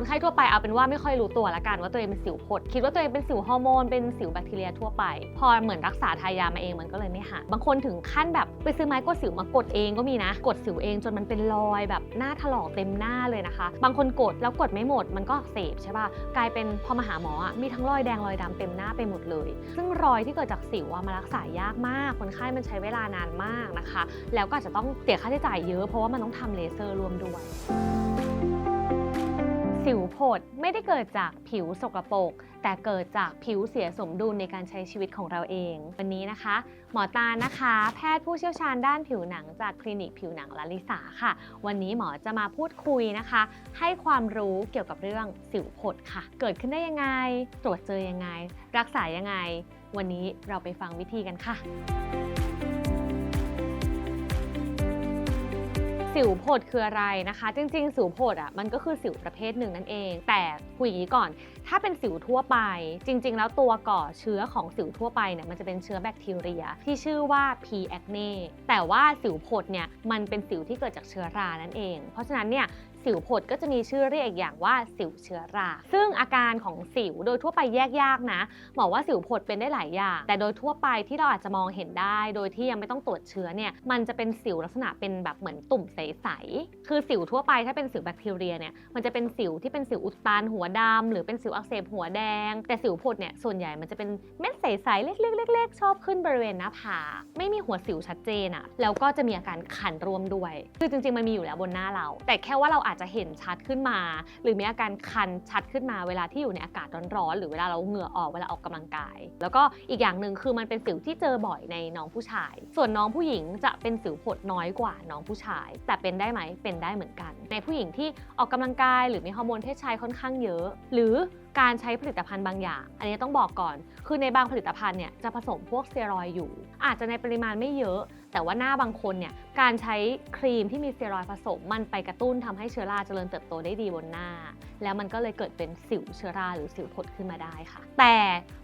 คนไข้ทั่วไปเอาเป็นว่าไม่ค่อยรู้ตัวละกันว่าตัวเองเป็นสิวผด คิดว่าตัวเองเป็นสิวฮอร์โมนเป็นสิวแบคทีเรียทั่วไป พอเหมือนรักษาทายามาเองมันก็เลยไม่หายบางคนถึงขั้นแบบไปซื้อไม้กดสิวมากดเองก็มีนะ กดสิวเองจนมันเป็นรอยแบบหน้าถลอกเต็มหน้าเลยนะคะ บางคนกดแล้วกดไม่หมดมันก็อักเสบใช่ป่ะกลายเป็นพอมาหาหมออะมีทั้งรอยแดงรอยดำเต็มหน้าไปหมดเลย ซึ่งรอยที่เกิดจากสิวอะมารักษายากมาก คนไข้มันใช้เวลานานมากนะคะ แล้วก็อาจจะต้องเสียค่าใช้จ่ายเยอะเพราะว่ามันต้องทำเลเซอร์รวมด้วย สิวผดไม่ได้เกิดจากผิวสกปรกแต่เกิดจากผิวเสียสมดุลในการใช้ชีวิตของเราเอง วันนี้นะคะ หมอตานะคะ แพทย์ผู้เชี่ยวชาญด้านผิวหนังจากคลินิกผิวหนังลลิสาค่ะ วันนี้หมอจะมาพูดคุยนะคะ ให้ความรู้เกี่ยวกับเรื่องสิวผดค่ะ เกิดขึ้นได้ยังไง ตรวจเจอยังไง รักษายังไง วันนี้เราไปฟังวิธีกันค่ะ สิวผดคืออะไรนะคะ จริงๆ สิวผดอะมันก็คือสิวประเภทหนึ่งนั่นเอง แต่คุยอย่างนี้ก่อน ถ้าเป็นสิวทั่วไป จริง ๆ แล้วตัวก่อเชื้อของสิวทั่วไปเนี่ยมันจะเป็นเชื้อแบคทีเรีย ที่ชื่อว่า P. acne แต่ว่าสิวผดเนี่ยมันเป็นสิวที่เกิดจากเชื้อรานั่นเอง เพราะฉะนั้นเนี่ย สิวผดก็จะมีชื่อเรียกอีกอย่างว่าสิวเชื้อรา ซึ่งอาการของสิวโดยทั่วไปแยกยากนะหมอว่าสิวผดเป็นได้หลายอย่าง แต่โดยทั่วไปที่เราอาจจะมองเห็นได้ โดยที่ยังไม่ต้องตรวจเชื้อเนี่ยมันจะเป็นสิวลักษณะเป็นแบบเหมือนตุ่มใสๆคือสิวทั่วไปถ้าเป็นสิวแบคทีเรียเนี่ยมันจะเป็นสิวที่เป็นสิวอุดตันหัวดำหรือเป็นสิวอักเสบหัวแดง แต่สิวผดเนี่ยส่วนใหญ่มันจะเป็นเม็ดใสๆเล็กๆๆๆชอบขึ้นบริเวณหน้าผากไม่มีหัวสิวชัดเจนอะแล้วก็จะมีอาการคันร่วมด้วย คือจริงๆมันมีอยู่แล้วบนหน้าเรา แต่แค่ว่าเราอาจจะเห็นชัดขึ้นมา หรือมีอาการคันชัดขึ้นมาเวลาที่อยู่ในอากาศร้อนๆหรือเวลาเราเหงื่อออกเวลาออกกำลังกาย แล้วก็อีกอย่างหนึ่งคือมันเป็นสิวที่เจอบ่อยในน้องผู้ชาย ส่วนน้องผู้หญิงจะเป็นสิวผดน้อยกว่าน้องผู้ชาย แต่เป็นได้ไหมเป็นได้เหมือนกัน ในผู้หญิงที่ออกกำลังกาย หรือมีฮอร์โมนเพศชายค่อนข้างเยอะ หรือ การใช้ผลิตภัณฑ์บางอย่าง อันนี้ต้องบอกก่อน คือในบางผลิตภัณฑ์เนี่ยจะผสมพวกสเตียรอยอยู่ อาจจะในปริมาณไม่เยอะ แต่ว่าหน้าบางคนเนี่ยการใช้ครีมที่มีสเตียรอยผสมมันไปกระตุ้นทำให้เชื้อราเจริญเติบโตได้ดีบนหน้า แล้วมันก็เลยเกิดเป็นสิวเชื้อราหรือสิวผดขึ้นมาได้ค่ะ แต่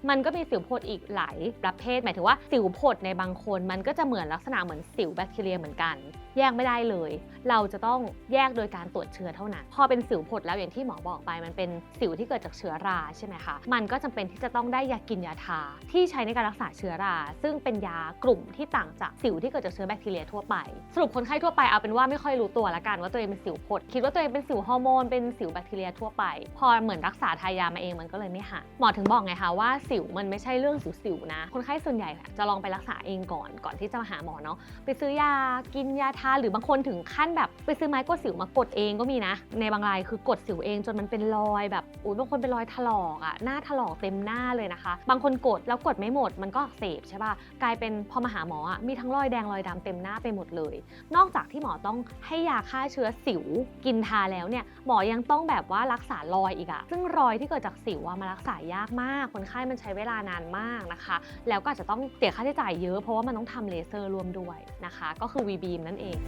มันก็มีสิวผดอีกหลายประเภท หมายถึงว่าสิวผดในบางคน มันก็จะเหมือนลักษณะเหมือนสิวแบคทีเรียเหมือนกัน แยกไม่ได้เลย เราจะต้องแยกโดยการตรวจเชื้อเท่านั้น พอเป็นสิวผดแล้วอย่างที่หมอบอกไป มันเป็นสิวที่เกิดจากเชื้อราใช่ไหมคะ มันก็จำเป็นที่จะต้องได้ยากินยาทาที่ใช้ในการรักษาเชื้อรา ซึ่งเป็นยากลุ่มที่ต่างจากสิวที่เกิดจากเชื้อแบคทีเรียทั่วไป สรุปคนไข้ทั่วไปเอาเป็นว่าไม่ค่อยรู้ตัวละกันว่าตัวเองเป็นสิวผด คิดว่าตัวเองเป็นสิวฮอร์โมนเป็นสิวแบคทีเรียทั่วไป พอเหมือนรักษาทายามาเองมันก็เลยไม่หายหมอถึงบอกไงคะว่าสิวมันไม่ใช่เรื่องสิวๆนะ คนไข้ส่วนใหญ่จะลองไปรักษาเองก่อนก่อนที่จะมาหาหมอเนาะไปซื้อยากินยาทาหรือบางคนถึงขั้นแบบ ไปซื้อไม้กดสิวมากดเองก็มีนะ ในบางรายคือกดสิวเองจนมันเป็นรอยแบบอุ้ยบางคนเป็นรอยถลอกอะหน้าถลอกเต็มหน้าเลยนะคะ บางคนกดแล้วกดไม่หมดมันก็อักเสบใช่ป่ะกลายเป็นพอมาหาหมออะมีทั้งรอยแดงรอยดำเต็มหน้าไปหมดเลย นอกจากที่หมอต้องให้ยาฆ่าเชื้อสิวกินทาแล้วเนี่ยหมอยังต้องแบบว่ารักษารอยอีกอะซึ่งรอยที่เกิดจากสิวอะมารักษายากมาก คนไข้มันใช้เวลานานมากนะคะ แล้วก็อาจจะต้องเสียค่าใช้จ่ายเยอะเพราะว่ามันต้องทำเลเซอร์รวมด้วยนะคะ ก็คือ V-beam นั่นเอง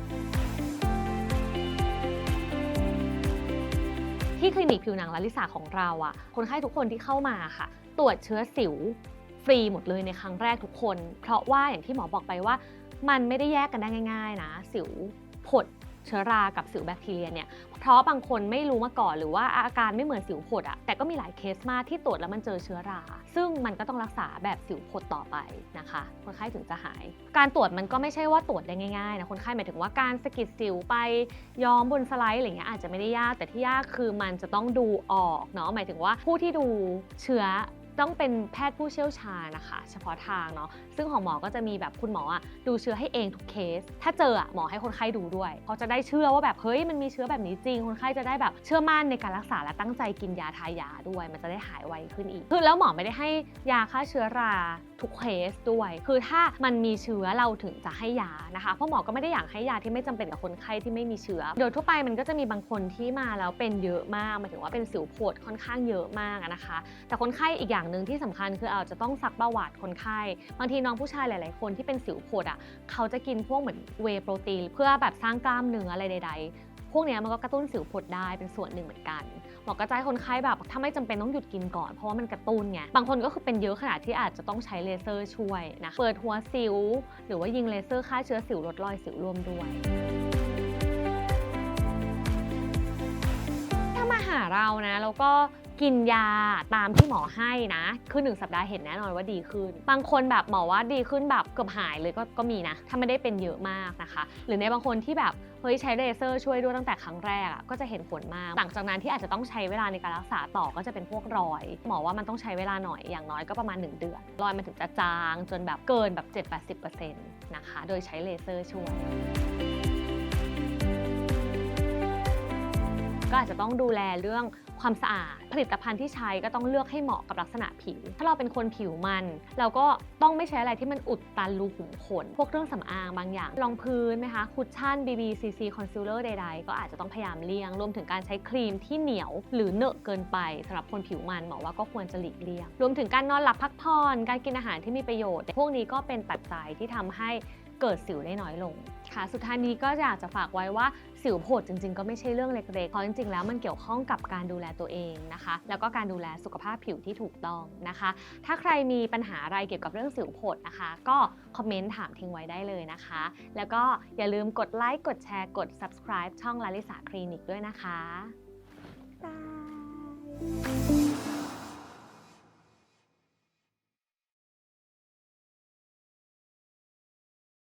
ที่คลินิกผิวหนังลลิสาของเราอะคนไข้ทุกคนที่เข้ามาค่ะ ตรวจเชื้อสิวฟรีหมดเลยในครั้งแรกทุกคน เพราะว่าอย่างที่หมอบอกไปว่า มันไม่ได้แยกกันได้ง่าย ๆ นะ สิวผด เชื้อรากับสิวแบคทีเรียเนี่ยเพราะบางคนไม่รู้มาก่อนหรือว่าอาการไม่เหมือนสิวผดอะแต่ก็มีหลายเคสมากที่ตรวจแล้วมันเจอเชื้อรา ซึ่งมันก็ต้องรักษาแบบสิวผดต่อไปนะคะคนไข้ถึงจะหาย การตรวจมันก็ไม่ใช่ว่าตรวจได้ง่ายๆนะคนไข้หมายถึงว่าการสกิดสิวไปย้อมบนสไลด์อะไรเงี้ยอาจจะไม่ได้ยาก แต่ที่ยากคือมันจะต้องดูออกเนาะหมายถึงว่าผู้ที่ดูเชื้อ ต้องเป็นแพทย์ผู้เชี่ยวชาญนะคะ เฉพาะทางเนาะซึ่งของหมอก็จะมีแบบคุณหมออะดูเชื้อให้เองทุกเคส ถ้าเจออะหมอให้คนไข้ดูด้วยเขาจะได้เชื่อว่าแบบเฮ้ยมันมีเชื้อแบบนี้จริง คนไข้จะได้แบบเชื่อมั่นในการรักษาและตั้งใจกินยาทายาด้วย มันจะได้หายไวขึ้นอีก คือแล้วหมอไม่ได้ให้ยาฆ่าเชื้อราทุกเคสด้วย คือถ้ามันมีเชื้อเราถึงจะให้ยานะคะ เพราะหมอก็ไม่ได้อยากให้ยาที่ไม่จำเป็นกับคนไข้ที่ไม่มีเชื้อ โดยทั่วไปมันก็จะมีบางคนที่มาแล้วเป็นเยอะมากหมายถึงว่าเป็นสิวผดค่อนข้างเยอะมากนะคะ แต่คนไข้อีกอย่างหนึ่งที่สำคัญคืออาจจะต้องซักประวัติคนไข้ บางทีน้องผู้ชายหลาย ๆ คนที่เป็นสิวโผดอะเขาจะกินพวกเหมือนเวโปรตีนเพื่อแบบสร้างกล้ามเนื้ออะไรใด ๆพวกนี้มันก็กระตุ้นสิวผดได้เป็นส่วนหนึ่งเหมือนกัน หมอก็จะให้คนไข้แบบถ้าไม่จำเป็นต้องหยุดกินก่อนเพราะว่ามันกระตุ้นไง บางคนก็คือเป็นเยอะขนาดที่อาจจะต้องใช้เลเซอร์ช่วยนะ เปิดหัวสิว หรือว่ายิงเลเซอร์ฆ่าเชื้อสิวลดรอยสิวร่วมด้วย มาหาเรานะ แล้วก็กินยาตามที่หมอให้นะ คือหนึ่งสัปดาห์เห็นแน่นอนว่าดีขึ้น บางคนแบบหมอว่าดีขึ้นแบบเกือบหายเลยก็ก็มีนะ ถ้าไม่ได้เป็นเยอะมากนะคะ หรือในบางคนที่แบบเฮ้ยใช้เลเซอร์ช่วยด้วยตั้งแต่ครั้งแรกอะก็จะเห็นผลมาก หลังจากนั้นที่อาจจะต้องใช้เวลาในการรักษาต่อก็จะเป็นพวกรอย หมอว่ามันต้องใช้เวลาหน่อยอย่างน้อยก็ประมาณ 1 เดือน รอยมันถึงจะจางจนแบบเกินแบบ 7-80%นะคะ โดยใช้เลเซอร์ช่วย ก็อาจจะต้องดูแลเรื่องความสะอาด ผลิตภัณฑ์ที่ใช้ก็ต้องเลือกให้เหมาะกับลักษณะผิว ถ้าเราเป็นคนผิวมัน เราก็ต้องไม่ใช้อะไรที่มันอุดตันรูขุมขน พวกเครื่องสำอางบางอย่าง รองพื้นไหมคะ คุชชั่น BB CC concealer ใดๆ ก็อาจจะต้องพยายามเลี่ยง รวมถึงการใช้ครีมที่เหนียว หรือเหนอะเกินไปสำหรับคนผิวมันหมอว่าก็ควรจะหลีกเลี่ยง รวมถึงการนอนหลับพักผ่อน การกินอาหารที่มีประโยชน์ พวกนี้ก็เป็นปัจจัยที่ทำให้เกิดสิวได้น้อยลงค่ะ สุดท้ายนี้ก็อยากจะฝากไว้ว่า สิวโผดจริงๆ ก็ไม่ใช่เรื่องเล็กๆ เพราะจริงๆ แล้วมันเกี่ยวข้องกับการดูแลตัวเองนะคะ แล้วก็การดูแลสุขภาพผิวที่ถูกต้องนะคะ ถ้าใครมีปัญหาอะไรเกี่ยวกับเรื่องสิวโผดนะคะ ก็คอมเมนต์ถามทิ้งไว้ได้เลยนะคะ แล้วก็อย่าลืมกดไลค์ กดแชร์ กด subscribe ช่องลาลิสาคลินิกด้วยนะคะบาย